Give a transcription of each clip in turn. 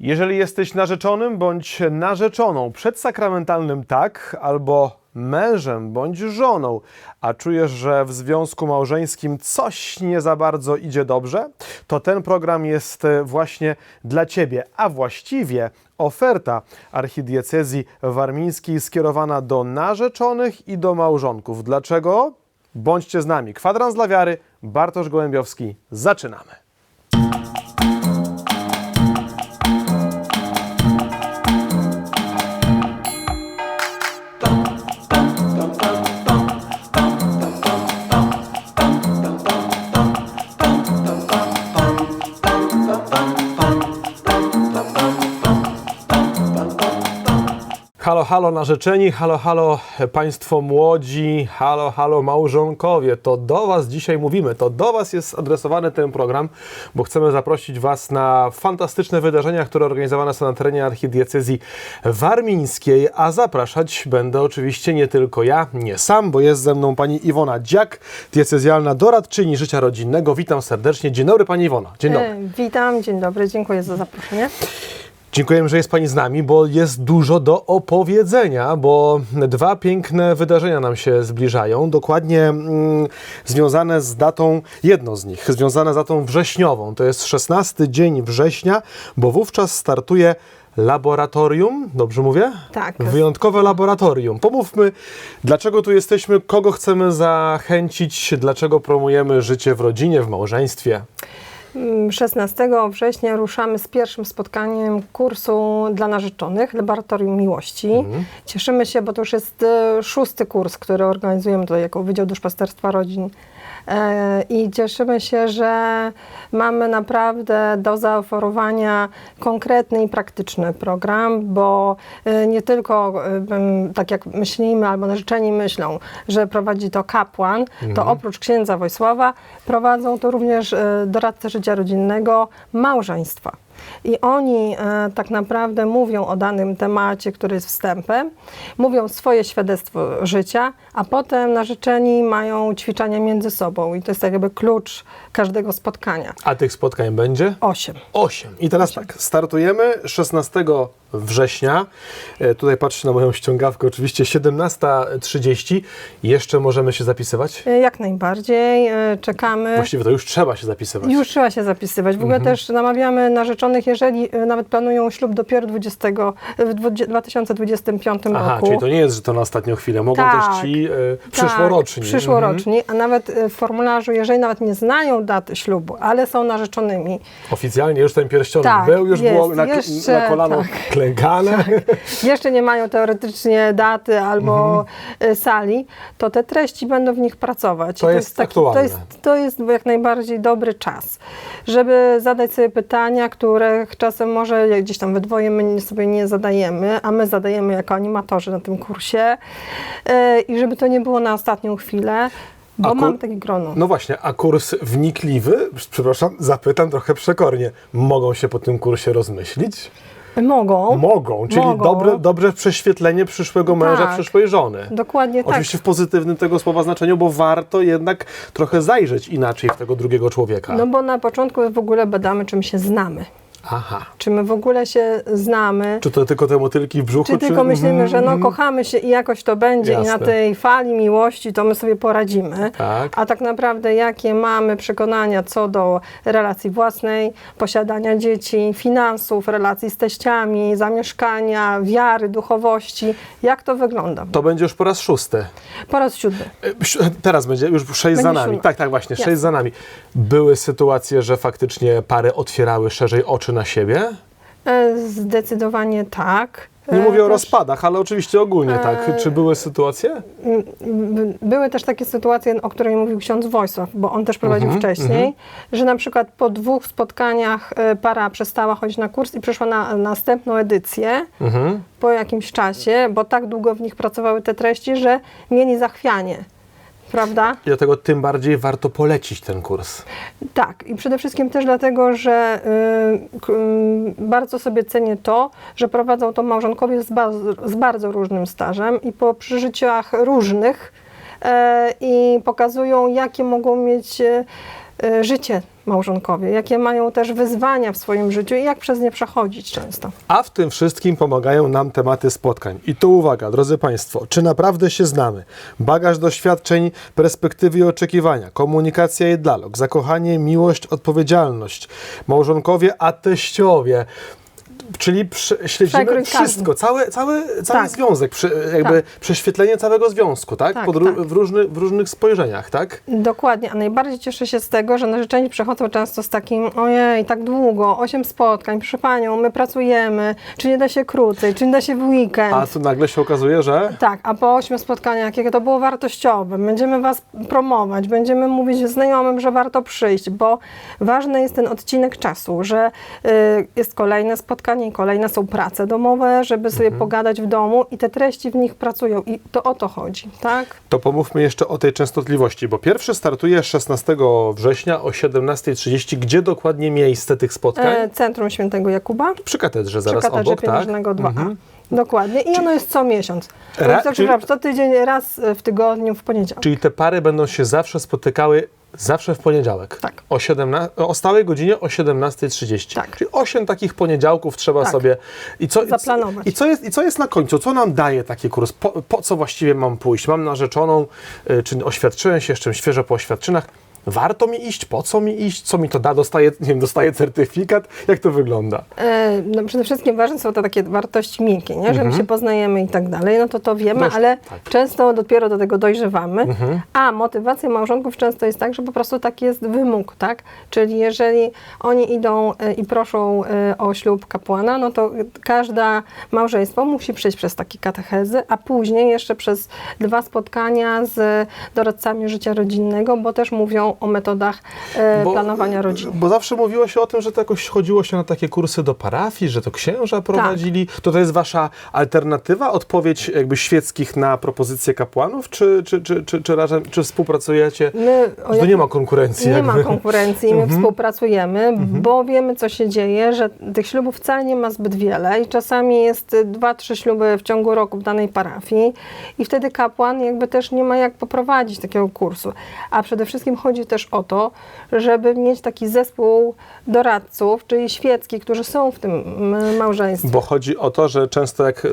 Jeżeli jesteś narzeczonym bądź narzeczoną przed sakramentalnym tak, albo mężem bądź żoną, a czujesz, że w związku małżeńskim coś nie za bardzo idzie dobrze, to ten program jest e, właśnie dla Ciebie, a właściwie oferta archidiecezji warmińskiej skierowana do narzeczonych i do małżonków. Dlaczego? Bądźcie z nami. Kwadrans dla wiary, Bartosz Gołębiowski. Zaczynamy. Halo, narzeczeni, halo, halo Państwo młodzi, halo, halo małżonkowie. To do Was dzisiaj mówimy, to do Was jest adresowany ten program, bo chcemy zaprosić Was na fantastyczne wydarzenia, które organizowane są na terenie archidiecezji warmińskiej, a zapraszać będę oczywiście nie tylko ja, nie sam, bo jest ze mną Pani Iwona Dziak, diecezjalna doradczyni życia rodzinnego. Witam serdecznie. Dzień dobry Pani Iwona. Dzień dobry. E, Witam, dzień dobry, dziękuję za zaproszenie. Dziękujemy, że jest Pani z nami, bo jest dużo do opowiedzenia, bo dwa piękne wydarzenia nam się zbliżają, dokładnie mm, związane z datą, jedno z nich, związane z datą wrześniową. To jest 16 dzień września, bo wówczas startuje laboratorium, dobrze mówię? Tak. Wyjątkowe laboratorium. Pomówmy, dlaczego tu jesteśmy, kogo chcemy zachęcić, dlaczego promujemy życie w rodzinie, w małżeństwie. Mm, 16 września ruszamy z pierwszym spotkaniem kursu dla narzeczonych, Laboratorium Miłości. Cieszymy się, bo to już jest e, szósty kurs, który organizujemy tutaj jako Wydział Duszpasterstwa Rodzin. E, I cieszymy się, że mamy naprawdę do zaoferowania konkretny i praktyczny program, bo e, nie tylko e, tak jak myślimy albo narzeczeni myślą, że prowadzi to kapłan, to oprócz księdza Wojsława prowadzą to również doradcy życia rodzinnego małżeństwa. I oni e, tak naprawdę mówią o danym temacie, który jest wstępem, mówią swoje świadectwo życia, a potem narzeczeni mają ćwiczenia między sobą i to jest tak jakby klucz każdego spotkania. A tych spotkań będzie? Osiem. 8. I teraz tak, startujemy 16 września. E, tutaj patrzę na moją ściągawkę, oczywiście 17.30. Jeszcze możemy się zapisywać? E, Jak najbardziej e, czekamy. Właściwie to już trzeba się zapisywać. Już trzeba się zapisywać. W ogóle Mhm. też namawiamy narzeczonych, jeżeli nawet planują ślub dopiero 20, w dwu- 2025 Aha, roku. czyli to nie jest, że to na ostatnią chwilę. Mogą Tak. też ci e, przyszłoroczni. Tak, przyszłoroczni, a nawet w formularzu, jeżeli nawet nie znają daty ślubu, ale są narzeczonymi, Mhm. Oficjalnie już ten pierścionek Tak, był, już jest, było na, jeszcze, na kolano tak. Klękane. jeszcze nie mają teoretycznie daty albo Mhm. e, sali, to te treści będą w nich pracować. I To jest aktualne. to, jest, to jest jak najbardziej dobry czas, żeby zadać sobie pytania, których czasem może gdzieś tam we dwoje my nie- sobie nie zadajemy, a my zadajemy jako animatorzy na tym kursie e, i żeby to nie było na ostatnią chwilę, bo A ku- mam takie grono. No właśnie, a kurs wnikliwy, przepraszam, zapytam trochę przekornie, mogą się po tym kursie rozmyślić? Mogą. Mogą, czyli Mogą. Dobre, dobre prześwietlenie przyszłego męża, Tak. przyszłej żony. Dokładnie tak. Oczywiście w pozytywnym tego słowa znaczeniu, bo warto jednak trochę zajrzeć inaczej w tego drugiego człowieka. No bo na początku w ogóle badamy, czym się znamy. Aha. Czy my w ogóle się znamy, Czy to tylko te motylki w brzuchu? czy tylko myślimy, że no mhm. kochamy się i jakoś to będzie i na Jasne. tej fali miłości to my sobie poradzimy. Tak. A tak naprawdę jakie mamy przekonania co do relacji własnej, posiadania dzieci, finansów, relacji z teściami, zamieszkania, wiary, duchowości, jak to wygląda? To będzie już po raz szósty. Po raz siódmy. E, Teraz będzie już sześć za Będzie nami. siódmy. Tak, tak, właśnie, Jasne. sześć za nami. Były sytuacje, że faktycznie pary otwierały szerzej oczy na siebie? E, Zdecydowanie tak. Nie E, mówię o rozpadach, ale oczywiście ogólnie tak. E, Czy były sytuacje? Były też takie sytuacje, o której mówił ksiądz Wojsław, bo on też prowadził Mhm, wcześniej, że na przykład po dwóch spotkaniach para przestała chodzić na kurs i przyszła na następną edycję Mhm. po jakimś czasie, bo tak długo w nich pracowały te treści, że mieli zachwianie. Prawda? I dlatego tym bardziej warto polecić ten kurs. Tak, i przede wszystkim też dlatego, że y, y, bardzo sobie cenię to, że prowadzą to małżonkowie z, ba- z bardzo różnym stażem i po przeżyciach różnych e, i pokazują, jakie mogą mieć życie małżonkowie, jakie mają też wyzwania w swoim życiu i jak przez nie przechodzić często. A w tym wszystkim pomagają nam tematy spotkań. I tu uwaga, drodzy Państwo, czy naprawdę się znamy? Bagaż doświadczeń, perspektywy i oczekiwania, komunikacja i dialog, zakochanie, miłość, odpowiedzialność, małżonkowie, a teściowie. Czyli śledzimy wszystko, cały, cały, cały Tak. związek, jakby prześwietlenie całego związku, tak? Tak, tak. W, różny, w różnych spojrzeniach, tak? Dokładnie, a najbardziej cieszę się z tego, że narzeczeni przychodzą często z takim, ojej, tak długo, osiem spotkań, proszę Panią, my pracujemy, czy nie da się krócej, czy nie da się w weekend. A tu nagle się okazuje, że Tak, a po ośmiu spotkaniach, jakie to było wartościowe, będziemy Was promować, będziemy mówić znajomym, że warto przyjść, bo ważny jest ten odcinek czasu, że y, jest kolejne spotkanie i kolejne są prace domowe, żeby sobie pogadać w domu i te treści w nich pracują i to o to chodzi, tak? To pomówmy jeszcze o tej częstotliwości, bo pierwszy startuje 16 września o 17.30. Gdzie dokładnie miejsce tych spotkań? E, Centrum Świętego Jakuba przy katedrze przy zaraz katedrze obok, tak? Pieniężnego 2A. Dokładnie. I ono jest co miesiąc. Ra- czyli... Co tydzień, raz w tygodniu, w poniedziałek. Czyli te pary będą się zawsze spotykały zawsze w poniedziałek. Tak. O, 17, o stałej godzinie o 17.30. Tak. Czyli 8 takich poniedziałków trzeba Tak. sobie i co, Zaplanować. I co, jest, I co jest na końcu? Co nam daje taki kurs? Po, po co właściwie mam pójść? Mam narzeczoną, y, czy oświadczyłem się, jeszcze świeżo po oświadczynach. Warto mi iść? Po co mi iść? Co mi to da? Dostaję, nie wiem, dostaję certyfikat? Jak to wygląda? E, no przede wszystkim ważne są te takie wartości miękkie, nie? że my się poznajemy i tak dalej, no to to wiemy, Dość- ale tak. często dopiero do tego dojrzewamy, a motywacja małżonków często jest tak, że po prostu taki jest wymóg, tak? Czyli jeżeli oni idą e, i proszą e, o ślub kapłana, no to każda małżeństwo musi przejść przez takie katechezy, a później jeszcze przez dwa spotkania z doradcami życia rodzinnego, bo też mówią o metodach e, planowania rodziny. Bo zawsze mówiło się o tym, że to jakoś chodziło się na takie kursy do parafii, że to księża prowadzili. To to jest wasza alternatywa, odpowiedź jakby świeckich na propozycje kapłanów, czy, czy, czy, czy, czy, razem, czy współpracujecie? My, o nie ma konkurencji. Nie jakby. ma konkurencji, my współpracujemy, bo wiemy, co się dzieje, że tych ślubów wcale nie ma zbyt wiele i czasami jest y, dwa, trzy śluby w ciągu roku w danej parafii i wtedy kapłan jakby też nie ma jak poprowadzić takiego kursu. A przede wszystkim chodzi też o to, żeby mieć taki zespół doradców, czyli świecki, którzy są w tym mm, małżeństwie. Bo chodzi o to, że często jak y,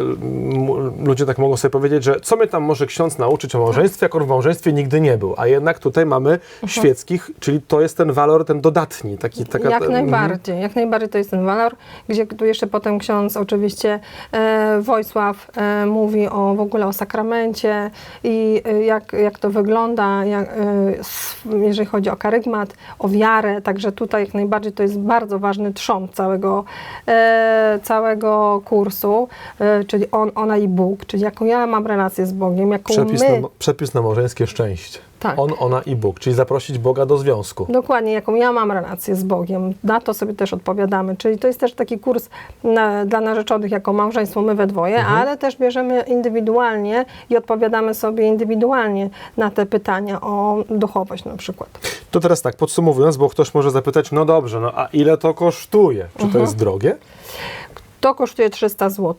ludzie tak mogą sobie powiedzieć, że co mnie tam może ksiądz nauczyć o małżeństwie, jak on w małżeństwie nigdy nie był. A jednak tutaj mamy Mhm. świeckich, czyli to jest ten walor, ten dodatni. Taki, taka, Jak mhm. najbardziej, jak najbardziej to jest ten walor, gdzie tu jeszcze potem ksiądz oczywiście e, Wojsław e, mówi o w ogóle o sakramencie i e, jak, jak to wygląda, jak, e, jeżeli chodzi o karygmat, o wiarę, także tutaj jak najbardziej to jest bardzo ważny trzon całego, e, całego kursu, e, czyli on, ona i Bóg, czyli jaką ja mam relację z Bogiem, jaką Przepis, my... na, przepis na małżeńskie szczęście. Tak. On, ona i Bóg, czyli zaprosić Boga do związku. Dokładnie, jaką ja mam relację z Bogiem. Na to sobie też odpowiadamy. Czyli to jest też taki kurs na, dla narzeczonych jako małżeństwo my we dwoje, Mhm. ale też bierzemy indywidualnie i odpowiadamy sobie indywidualnie na te pytania o duchowość na przykład. To teraz tak, podsumowując, bo ktoś może zapytać, no dobrze, no a ile to kosztuje? Czy Mhm. to jest drogie? To kosztuje 300 zł.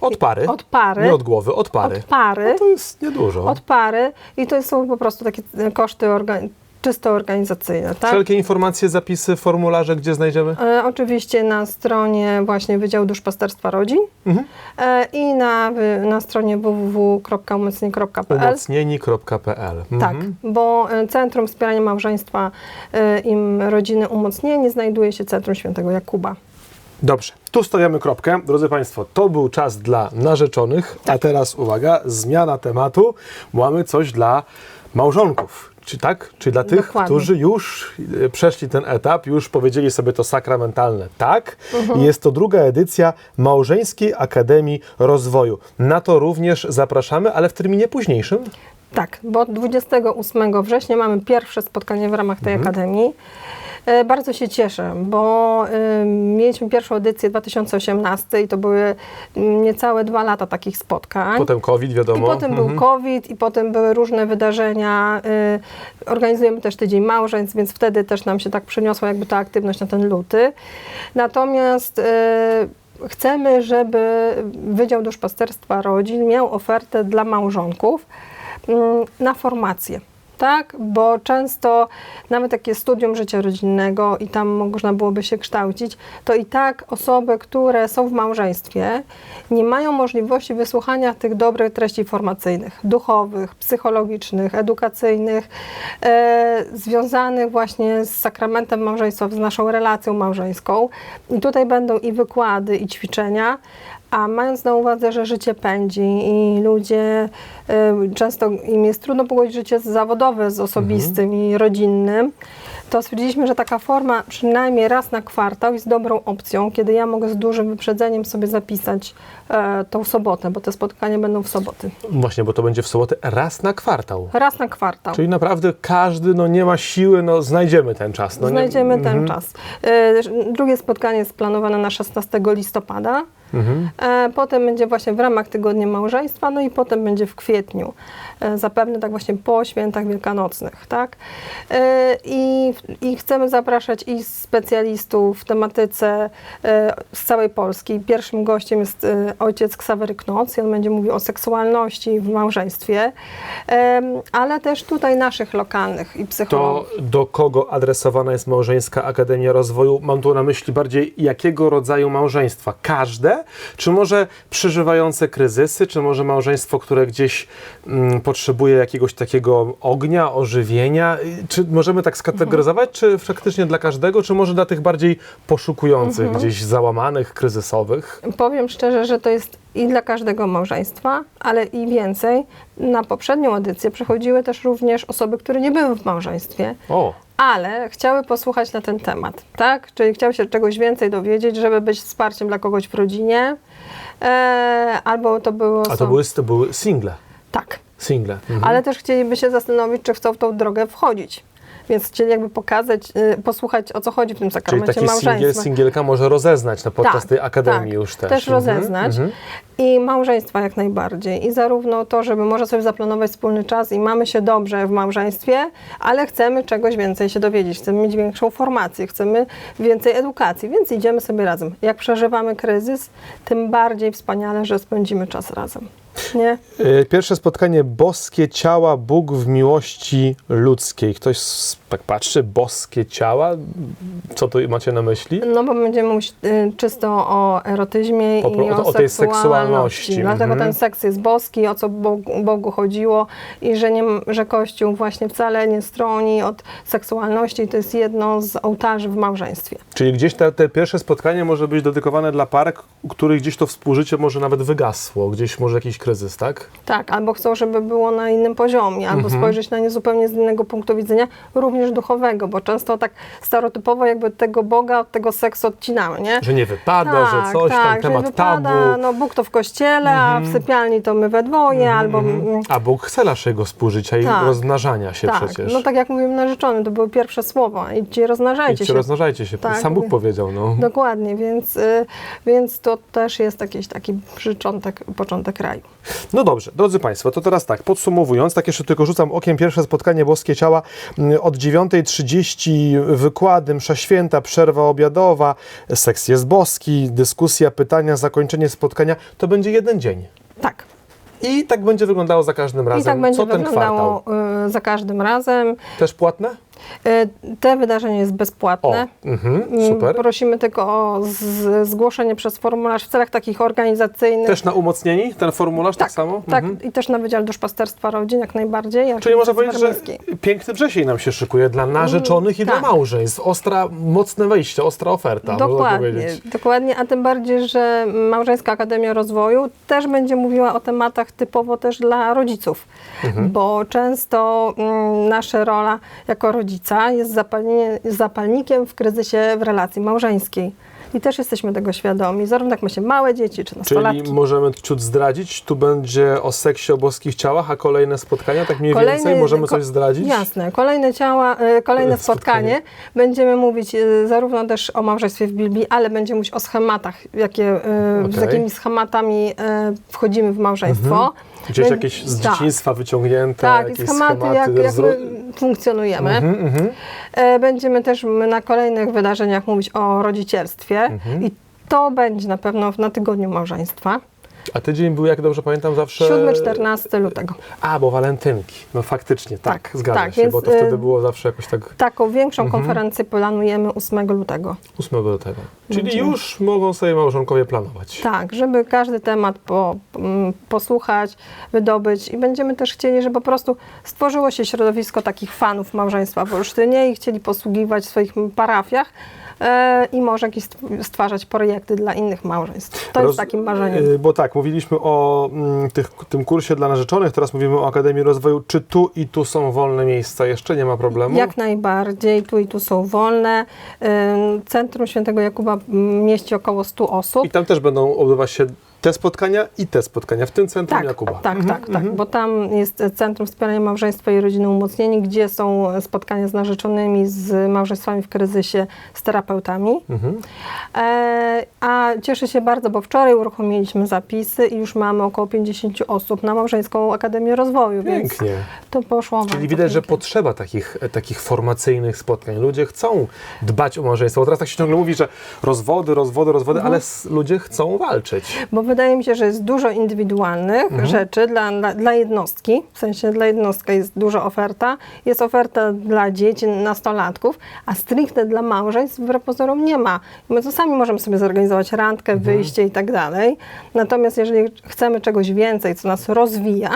Od pary? Od pary. Nie od głowy, od pary. Od pary. No to jest niedużo. Od pary i to są po prostu takie e, koszty orga- czysto organizacyjne. Tak? Wszelkie informacje, zapisy, formularze, gdzie znajdziemy? E, oczywiście na stronie właśnie Wydziału Duszpasterstwa Rodzin Mhm. e, i na, na stronie www.umocnienie.pl. Umocnieni.pl. Tak, Mhm. bo e, Centrum Wspierania Małżeństwa e, i Rodziny Umocnieni znajduje się Centrum Świętego Jakuba. Dobrze, tu stawiamy kropkę. Drodzy Państwo, to był czas dla narzeczonych, a teraz uwaga, zmiana tematu. Mamy coś dla małżonków. Czy tak? Czy dla tych, Dokładnie. którzy już e, przeszli ten etap, już powiedzieli sobie to sakramentalne tak. Mhm. I jest to druga edycja Małżeńskiej Akademii Rozwoju. Na to również zapraszamy, ale w terminie późniejszym. Tak, bo 28 września mamy pierwsze spotkanie w ramach tej akademii. E, Bardzo się cieszę, bo y, mieliśmy pierwszą edycję 2018 i to były mm, niecałe dwa lata takich spotkań. Potem COVID, I wiadomo. potem Mhm. był COVID, i potem były różne wydarzenia. Y, organizujemy też tydzień małżeństw, więc wtedy też nam się tak przeniosła jakby ta aktywność na ten luty. Natomiast y, chcemy, żeby Wydział Duszpasterstwa Rodzin miał ofertę dla małżonków mm, na formację. Tak? Bo często nawet takie studium życia rodzinnego i tam można byłoby się kształcić, to i tak osoby, które są w małżeństwie, nie mają możliwości wysłuchania tych dobrych treści formacyjnych, duchowych, psychologicznych, edukacyjnych, e, związanych właśnie z sakramentem małżeństwa, z naszą relacją małżeńską. I tutaj będą i wykłady, i ćwiczenia, a mając na uwadze, że życie pędzi i ludzie y, często im jest trudno pogodzić życie zawodowe z osobistym i rodzinnym, to stwierdziliśmy, że taka forma przynajmniej raz na kwartał jest dobrą opcją, kiedy ja mogę z dużym wyprzedzeniem sobie zapisać e, tą sobotę, bo te spotkania będą w soboty. Właśnie, bo to będzie w sobotę raz na kwartał. Raz na kwartał. Czyli naprawdę każdy no, nie ma siły, no znajdziemy ten czas. No, nie- Znajdziemy Mhm. ten czas. E, Drugie spotkanie jest planowane na 16 listopada. Mhm. E, Potem będzie właśnie w ramach Tygodnia Małżeństwa, no i potem będzie w kwietniu. E, Zapewne tak właśnie po świętach wielkanocnych, tak? E, I, I chcemy zapraszać i specjalistów w tematyce z całej Polski. Pierwszym gościem jest ojciec Ksawery Knoc i on będzie mówił o seksualności w małżeństwie, ale też tutaj naszych lokalnych i psychologów. To do kogo adresowana jest Małżeńska Akademia Rozwoju? Mam tu na myśli bardziej jakiego rodzaju małżeństwa? Każde? Czy może przeżywające kryzysy? Czy może małżeństwo, które gdzieś mm, potrzebuje jakiegoś takiego ognia, ożywienia? Czy możemy tak skategoryzować? Czy faktycznie dla każdego? Czy może dla tych bardziej poszukujących, gdzieś załamanych, kryzysowych? Powiem szczerze, że to jest i dla każdego małżeństwa, ale i więcej. Na poprzednią edycję przychodziły też również osoby, które nie były w małżeństwie, O, ale chciały posłuchać na ten temat, tak? Czyli chciały się czegoś więcej dowiedzieć, żeby być wsparciem dla kogoś w rodzinie, e, albo to było... a to były, to były single. Tak, Single. Mhm. ale też chcieliby się zastanowić, czy chcą w tą drogę wchodzić. Więc chcieli jakby pokazać, y, posłuchać o co chodzi w tym Czyli sakramencie taki singiel, małżeństwa. singielka może rozeznać na podczas Tak, tej akademii tak. już też. Też Mhm, rozeznać. mhm. I małżeństwa jak najbardziej. I zarówno to, żeby może sobie zaplanować wspólny czas i mamy się dobrze w małżeństwie, ale chcemy czegoś więcej się dowiedzieć, chcemy mieć większą formację, chcemy więcej edukacji, więc idziemy sobie razem. Jak przeżywamy kryzys, tym bardziej wspaniale, że spędzimy czas razem. Nie? Y, Pierwsze spotkanie boskie ciała, Bóg w miłości ludzkiej. Ktoś tak patrzy, boskie ciała? Co tu macie na myśli? No bo będziemy mówić y, czysto o erotyzmie Po i pro- o, o tej seksualności. seksualności, Dlatego mhm. ten seks jest boski, o co Bogu, Bogu chodziło i że, nie, że Kościół właśnie wcale nie stroni od seksualności i to jest jedno z ołtarzy w małżeństwie. Czyli gdzieś te, te pierwsze spotkanie może być dedykowane dla parek, u których gdzieś to współżycie może nawet wygasło, gdzieś może jakiś kryzys, tak? Tak, albo chcą, żeby było na innym poziomie, albo Mhm. spojrzeć na nie zupełnie z innego punktu widzenia, również duchowego, bo często tak stereotypowo jakby tego Boga od tego seksu odcinamy, nie? Że nie wypada, że coś tam, tak, że temat wypada, tabu. Mhm. No Bóg to w kościele, a w sypialni to my we dwoje, albo... mm, A Bóg chce naszego współżycia i Tak. rozmnażania się tak, przecież. no tak jak mówiłem narzeczony, to były pierwsze słowa. Idźcie, rozmnażajcie Idźcie, się. rozmnażajcie się. Tak, Sam Bóg powiedział, no. Dokładnie, więc, y, więc to też jest jakiś taki początek, początek raju. No dobrze, drodzy Państwo, to teraz tak, podsumowując, tak jeszcze tylko rzucam okiem pierwsze spotkanie Boskie Ciała mm, od 9.30 wykłady, msza święta, przerwa obiadowa, seks jest boski, dyskusja, pytania, zakończenie spotkania, to będzie jeden dzień. Tak. I tak będzie wyglądało za każdym razem. I tak będzie Co ten wyglądało kwartał? y, za każdym razem. Też płatne? Y, Te wydarzenie jest O, bezpłatne. mhm, Mm, super. Prosimy tylko o zgłoszenie przez formularz w celach takich organizacyjnych. Też na umocnieni ten formularz tak, tak, samo? tak Mhm. i też na Wydział Duszpasterstwa Rodzin jak najbardziej. jak Czyli i można powiedzieć, że piękny wrzesień nam się szykuje dla narzeczonych i dla tak. małżeństw. Ostra, mocne wejście, ostra oferta, Dokładnie, dokładnie, a tym bardziej, że Małżeńska Akademia Rozwoju też będzie mówiła o tematach typowo też dla rodziców, Mhm. bo często mm, nasza rola jako rodzica jest zapalnie, zapalnikiem w kryzysie w relacji małżeńskiej. I też jesteśmy tego świadomi, zarówno jak ma się małe dzieci czy nastolatki. Czyli możemy ciut zdradzić, tu będzie o seksie, o boskich ciałach, a kolejne spotkania, tak mniej więcej, możemy coś zdradzić? Jasne. Kolejne ciała, e, kolejne spotkanie. spotkanie. Będziemy mówić e, zarówno też o małżeństwie w Biblii, ale będziemy mówić o schematach, jakie, e, z jakimi schematami wchodzimy w małżeństwo. Gdzieś jakieś z tak. dzieciństwa wyciągnięte, Tak, jakieś schematy, jak, jak rozro- my funkcjonujemy. Mhm. E, Będziemy też na kolejnych wydarzeniach mówić o rodzicielstwie Mhm. i to będzie na pewno na tygodniu małżeństwa. A tydzień był, jak dobrze pamiętam, zawsze... 7-14 lutego. A, bo walentynki. No faktycznie, tak, Tak, zgadza tak, się, więc, bo to wtedy y, było zawsze jakoś tak Taką większą Mhm. konferencję planujemy 8 lutego. 8 lutego. Czyli Będzie. już mogą sobie małżonkowie planować. Tak, żeby każdy temat po, mm, posłuchać, wydobyć i będziemy też chcieli, żeby po prostu stworzyło się środowisko takich fanów małżeństwa w Olsztynie i chcieli posługiwać w swoich parafiach i może jakieś stw- stwarzać projekty dla innych małżeństw. To Roz- jest takim marzeniem. y, Bo tak, mówiliśmy o mm, tych, tym kursie dla narzeczonych, teraz mówimy o Akademii Rozwoju. Czy tu i tu są wolne miejsca? Jeszcze nie ma problemu? Jak najbardziej, tu i tu są wolne. Centrum Świętego Jakuba mieści około 100 osób. I tam też będą odbywać się te spotkania i te spotkania w tym centrum Tak, Jakuba. tak, tak, tak, bo tam jest Centrum Wspierania Małżeństwa i Rodziny Umocnieni, gdzie są spotkania z narzeczonymi, z małżeństwami w kryzysie, z terapeutami. Mhm. E, a cieszę się bardzo, bo wczoraj uruchomiliśmy zapisy i już mamy około 50 osób na Małżeńską Akademię Rozwoju, więc Pięknie. to poszło Czyli widać, że potrzeba takich, e, takich formacyjnych spotkań. Ludzie chcą dbać o małżeństwo. Bo teraz tak się ciągle mówi, że rozwody, rozwody, rozwody, Mhm. ale ludzie chcą walczyć. Bo wydaje mi się, że jest dużo indywidualnych Mhm. rzeczy dla, dla, dla jednostki, w sensie dla jednostki jest duża oferta, jest oferta dla dzieci, nastolatków, a stricte dla małżeństw wbrew pozorom nie ma. My to sami możemy sobie zorganizować randkę, Mhm. wyjście i tak dalej. Natomiast jeżeli chcemy czegoś więcej, co nas rozwija,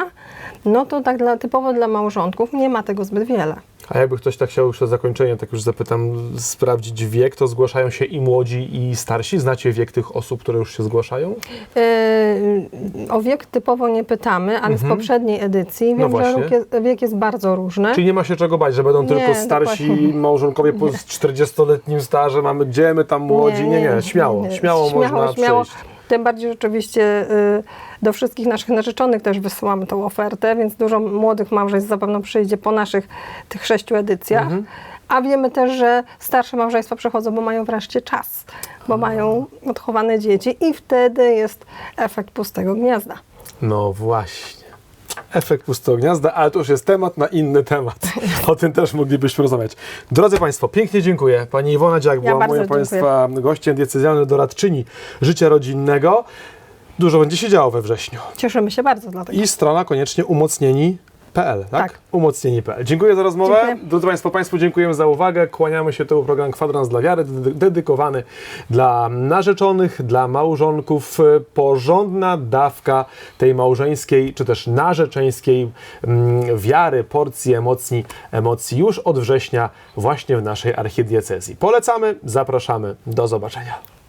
no to tak dla, typowo dla małżonków nie ma tego zbyt wiele. A jakby ktoś tak chciał jeszcze zakończenie, tak już zapytam, sprawdzić wiek, to zgłaszają się i młodzi, i starsi. Znacie wiek tych osób, które już się zgłaszają? Yy, o wiek typowo nie pytamy, ale z poprzedniej edycji wiem, że Mhm. właśnie. wiek jest, wiek jest bardzo różny. Czyli nie ma się czego bać, że będą Nie, tylko starsi dokładnie. małżonkowie po 40-letnim stażem, a my gdzie my tam młodzi? Nie, nie, śmiało, śmiało, można przyjść. Tym bardziej rzeczywiście y, do wszystkich naszych narzeczonych też wysyłamy tą ofertę, więc dużo młodych małżeństw zapewne przyjdzie po naszych tych sześciu edycjach. Mhm. A wiemy też, że starsze małżeństwa przychodzą, bo mają wreszcie czas, bo mają odchowane dzieci i wtedy jest efekt pustego gniazda. No właśnie. Efekt pustego gniazda, ale to już jest temat na inny temat. O tym też moglibyśmy rozmawiać. Drodzy Państwo, pięknie dziękuję. Pani Iwona Dziak Ja była moją dziękuję. Państwa gościem diecezjalny doradczyni życia rodzinnego. Dużo będzie się działo we wrześniu. Cieszymy się bardzo dlatego. I strona koniecznie umocnieni.pl, tak? Tak. Umocnieni.pl. Dziękuję za rozmowę. Dziękuję. Drodzy Państwo, Państwu dziękujemy za uwagę. Kłaniamy się. To był program Kwadrans dla Wiary, dedy- dedykowany dla narzeczonych, dla małżonków. Porządna dawka tej małżeńskiej, czy też narzeczeńskiej mm, wiary, porcji emocji, emocji już od września właśnie w naszej archidiecezji. Polecamy, zapraszamy. Do zobaczenia.